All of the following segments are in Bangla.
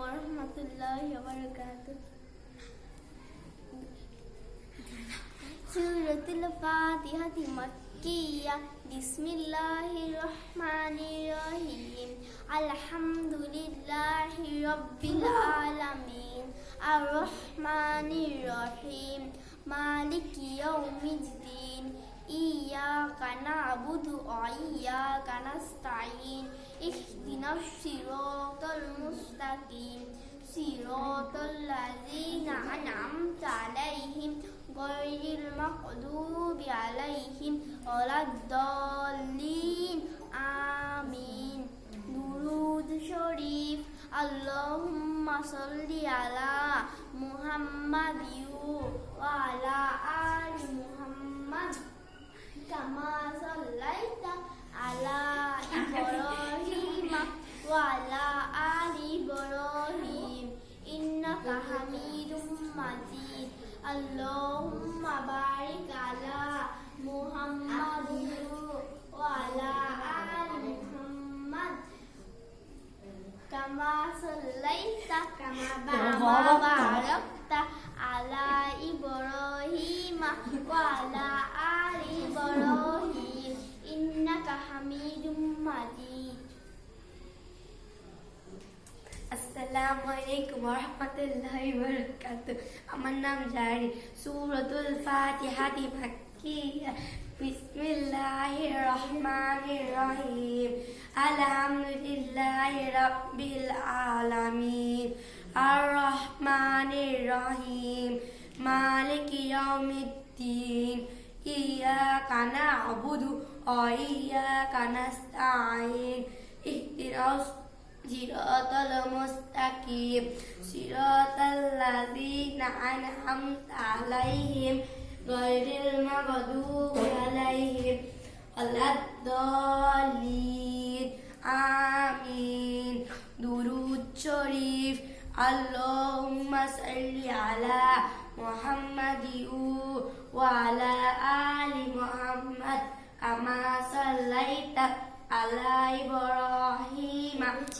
warahmatullahi wabarakatuh. Suratul Fatihah Makkiyah Bismillahirrahmanirrahim Alhamdulillahi Rabbil Alamin Ar-Rahmanirrahim Maliki Yawmiddin رب العالمين الرحمن الرحيم مالك يوم الدين إياك نعبد وإياك نستعين اهدنا الصراط المستقيم صراط الذين أنعمت عليهم غير المغضوب عليهم ولا الضالين آمين درود شريف اللهم صل على محمد وعلى آل محمد كما صليت على إبراهيم وعلى آل إبراهيم إنك حميد مجيد اللهم بارك على محمد وعلى آل محمد كما صليت كما باركت আসসালামু আলাইকুম রহমতুল্লাহি বারাকাতুহু আমার নাম জারি সূরাতুল ফাতিহাতি মাক্কিয়া বিসমিল্লাহির রহমানির রহিম আলহামদুলিল্লাহি রাব্বিল আলামিন আর রহমানির রহিম মালিকি ইয়াউমিদ্দিন ইয়াকা না'বুদু ওয়া ইয়াকা নাস্তাঈন ইহদিনাস صراط المستقيم. صراط الذين أنعمت عليهم غير المغضوب عليهم ولا الضالين. آمين. درود شريف. اللهم صل على محمد وعلى آل محمد كما صليت على إبراهيم.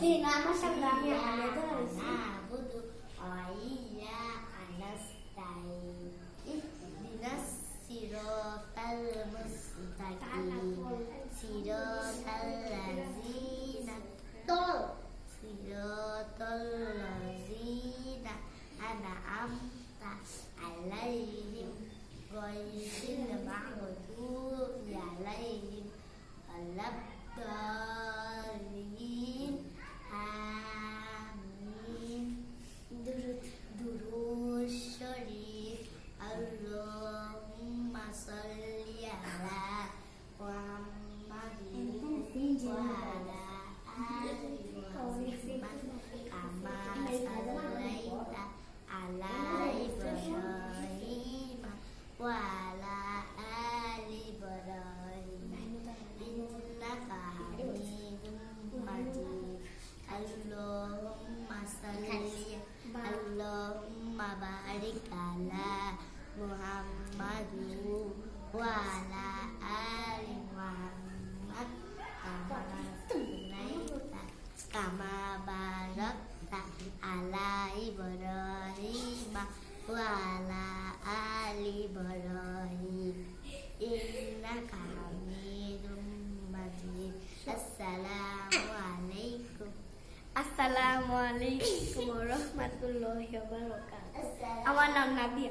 دين ما شبرم على درس نعبد وإياك نستعين اهدنا الصراط المستقيم صراط الذين صراط الذين أنعمت عليهم غير المغضوب عليهم Labda. محمد وعلى آل محمد كما صليت كما باركت على إبراهيم وعلى آل إبراهيم إنك حميد مجيد السلام عليكم আসসালামু আলাইকুম রহমতুল্লাহ আমার নাম নাবিয়া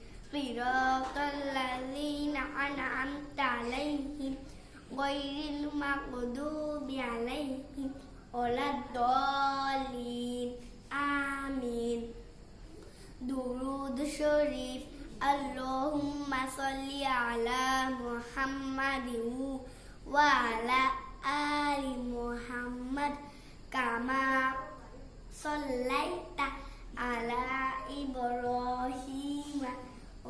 صراط الذين أنعمت عليهم غير المغضوب عليهم ولا الضالين آمين درود شريف اللهم صل على محمد وعلى آل محمد كما صليت على إبراهيم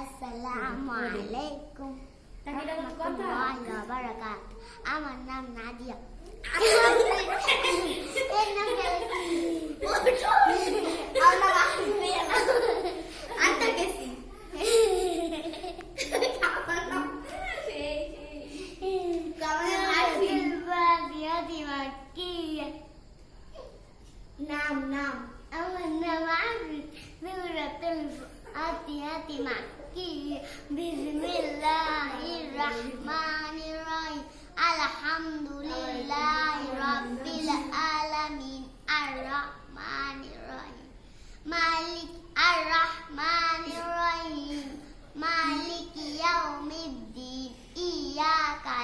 আসসালামু আলাইকুম রহমতুল্লাহি ওয়া বারাকাতুহু আমার নাম নাদিয়া এর নাম আমার নাম আন্তা গেছি আমার নাম নাম ফাতিহাতি মাক্কিয়া বিসমিল্লাহির রহমানির রহিম আলহামদুলিল্লাহি রাব্বিল আলামিন আর রহমানির রহিম মালিক আর রহমানির রহিম মালিক ইয়াউমিদ্দিন। ইয়াকা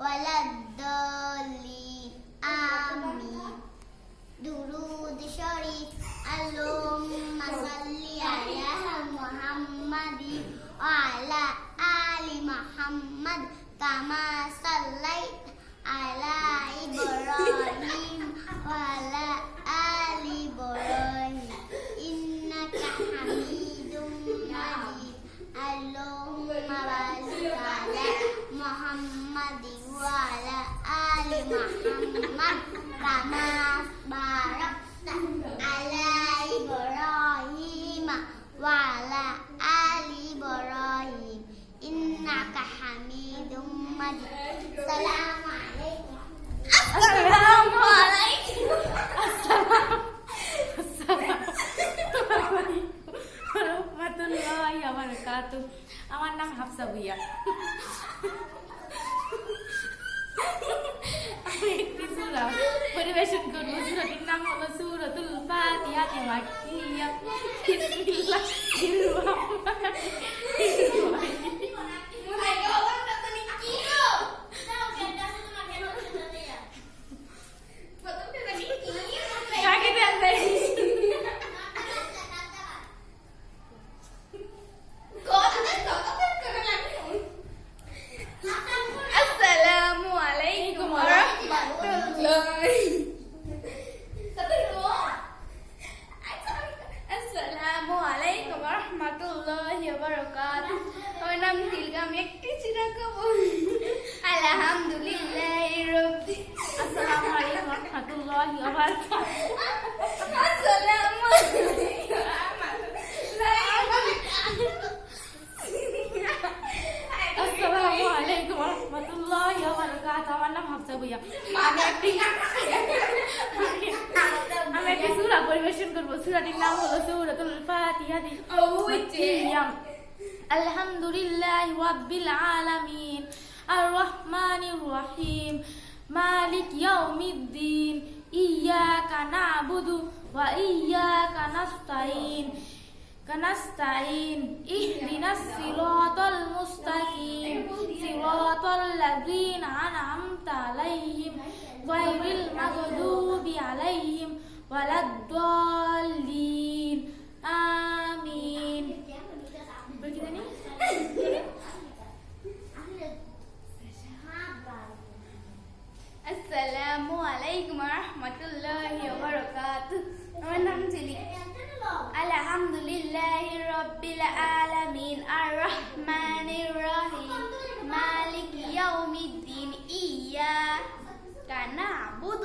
ولا الضالين. آمين. درود شريف. اللهم صل على محمد وعلى آل محمد كما صليت على إبراهيم وعلى آل إبراهيم. Muhammad kama barakta ala Ibrahim wa ala ali Ibrahim innaka Hamidum Majid. salam Assalamualaikum. Assalamualaikum. warahmatullahi wabarakatuh. Awan nang hafsah ya? సూర పరివేశం కుర్మ సూర ఇన్నాం వల్ల సూరతుల్ ఫాతిహ వాక్య బిస్మిల్లాహిర్ రహమానిర్ రహీం একটি চিরা খাব আলহামদুলিল্লাহি রাব্বিল আসসালামু আলাইকুম ওয়া রাহমাতুল্লাহি ওয়া বারাকাতুহু। আসসালামু আসসালামু আলাইকুম ওয়া রাহমাতুল্লাহি ওয়া বারাকাতুহু। আমার নাম হাফসা ভুইয়া। আমি একটি আমি একটি সূরা পরিবেশন করব। সূরাটির নাম হলো সূরাতুল ফাতিহা মাক্কিয়া আলহামদুলিল্লাহ রাব্বিল আলামিন আর রহমানির রহিম মালিক ইয়াউমিদ্দিন ইyyaka na'budu ওয়া ইyyaka নাস্তাইন কানাস্তাইন ইহদিনাস সিরাতাল মুস্তাকিম, সিরাতাল লাযিনা আন'আমতা আলাইহিম, গায়রিল মাগদুবি আলাইহিম, ওয়ালাদ-দাল্লিন। আমিন السلام عليكم ورحمة الله وبركاته. الحمد لله الحمد لله رب العالمين. الرحمن الرحيم. مالك يوم الدين. إياك نعبد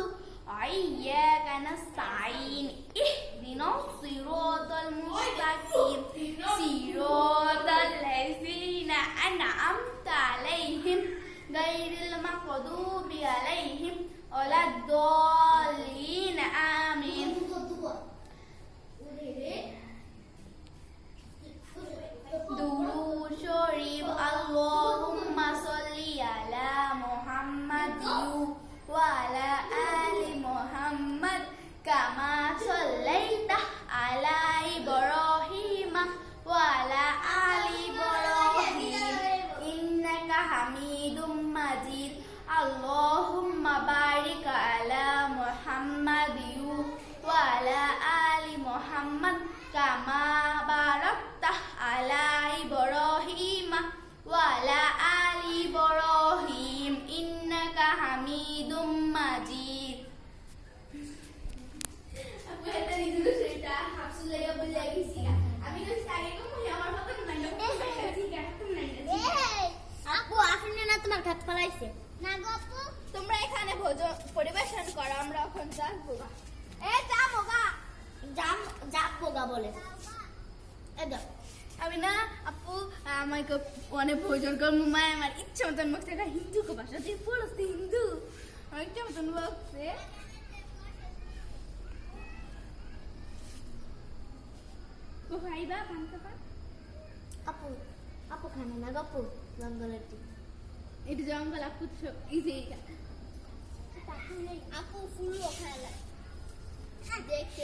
وإياك نستعين. اهدنا الصراط المستقيم. صراط الله গায়রিল মাগদুবি আলাইহিম অনেক ভোজন করব মায় আমার ইচ্ছা মতন মুখ থেকে হিন্দু কো ভাষা দিয়ে পড়ছে হিন্দু আমার ইচ্ছা মতন বলছে ও ভাই বা পান্তা পা আপু আপু খানে না গো আপু জঙ্গলের এটা জঙ্গল আপু এই যে আপু ফুলও খেলা দেখতে